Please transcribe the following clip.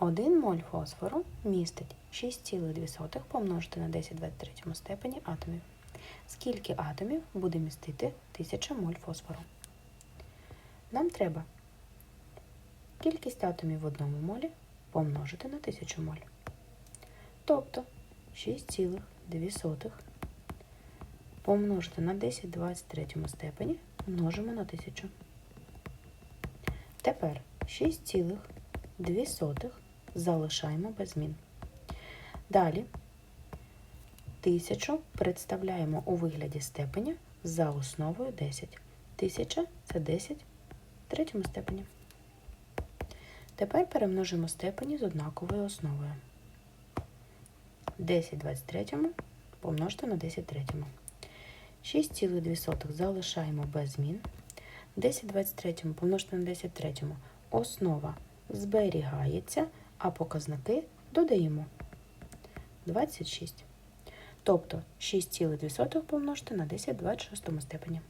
1 моль фосфору містить 6,2 помножити на 10 в 23 степені атомів. Скільки атомів буде містити 1000 моль фосфору? Нам треба кількість атомів в одному молі помножити на 1000 моль. Тобто 6,2 помножити на 10 в 23 степені множимо на 1000. Тепер 6,2 залишаємо без змін. Далі 1000 представляємо у вигляді степеня за основою 10. 1000 це 10 в третьому степені. Тепер перемножимо степені з однаковою основою. 10 в 23 помножити на 10 в третьому. 6,2 залишаємо без змін. 10 в 23 помножити на 10 в третьому. Основа зберігається, а показники додаємо 26. Тобто 6,2 помножити на 10 в 26 степені.